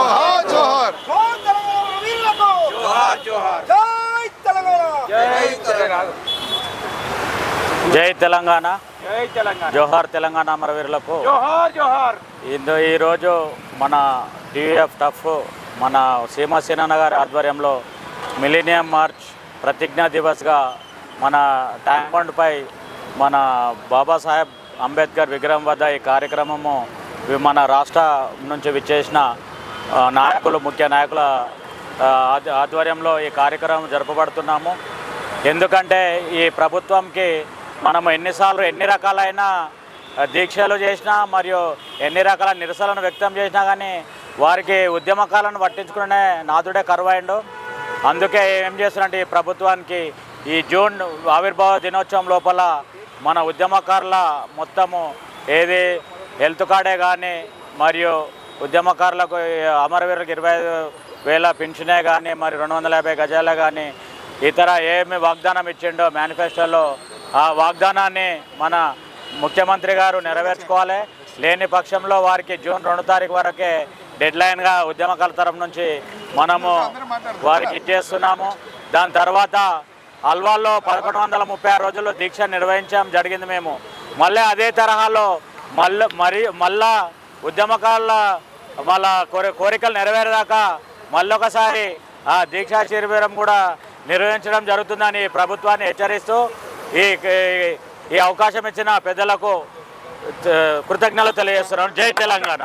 జోహార్ జోహార్. జై తెలంగాణ జోహార్ జోహార్. జై తెలంగాణ. జై తెలంగాణ. జై తెలంగాణ. జై తెలంగాణ జోహార్ తెలంగాణ అమరవీరులకు. జోహార్ జోహార్. ఇందు ఈరోజు మన టీవీఎఫ్ టఫ్ మన సీమసేన గారి ఆధ్వర్యంలో మిలీనియం మార్చ్ ప్రతిజ్ఞా దివస్గా మన ట్యాంక్ బండ్పై మన బాబాసాహెబ్ అంబేద్కర్ విగ్రహం వద్ద ఈ కార్యక్రమము మన రాష్ట్ర నుంచి విచ్చేసిన నాయకులు ముఖ్య నాయకుల ఆధ్వర్యంలో ఈ కార్యక్రమం జరపబడుతున్నాము. ఎందుకంటే ఈ ప్రభుత్వంకి మనం ఎన్నిసార్లు ఎన్ని రకాలైన దీక్షలు చేసినా మరియు ఎన్ని రకాల నిరసనలు వ్యక్తం చేసినా కానీ వారికి ఉద్యమకాలను పట్టించుకునే నాదుడే కరువైండు. అందుకే ఏం చేస్తున్నట్టు ఈ ప్రభుత్వానికి ఈ జూన్ ఆవిర్భావ దినోత్సవం లోపల మన ఉద్యమకారుల మొత్తము ఏది హెల్త్ కార్డే కానీ మరియు ఉద్యమకారులకు అమరవీరులకు ఇరవై ఐదు వేల పెన్షనే కానీ మరి రెండు వందల యాభై గజాలే కానీ ఇతర ఏమి వాగ్దానం ఇచ్చిండో మేనిఫెస్టోలో ఆ వాగ్దానాన్ని మన ముఖ్యమంత్రి గారు నెరవేర్చుకోవాలి. లేని పక్షంలో వారికి జూన్ రెండు తారీఖు వరకే డెడ్లైన్గా ఉద్యమకాల తరఫు నుంచి మనము వారికి ఇచ్చేస్తున్నాము. దాని తర్వాత అల్వాల్లో పదకొండు వందల ముప్పై ఆరు రోజుల్లో దీక్ష నిర్వహించడం జరిగింది మేము. మళ్ళీ అదే తరహాలో మళ్ళీ మరి మళ్ళా ఉద్యమకాల వాళ్ళ కోరి కోరికలు నెరవేరేదాకా మళ్ళొకసారి ఆ దీక్షా శిబిరం కూడా నిర్వహించడం జరుగుతుందని ప్రభుత్వాన్ని హెచ్చరిస్తూ ఈ ఈ అవకాశం ఇచ్చిన పెద్దలకు కృతజ్ఞతలు తెలియజేస్తున్నాను. జై తెలంగాణ.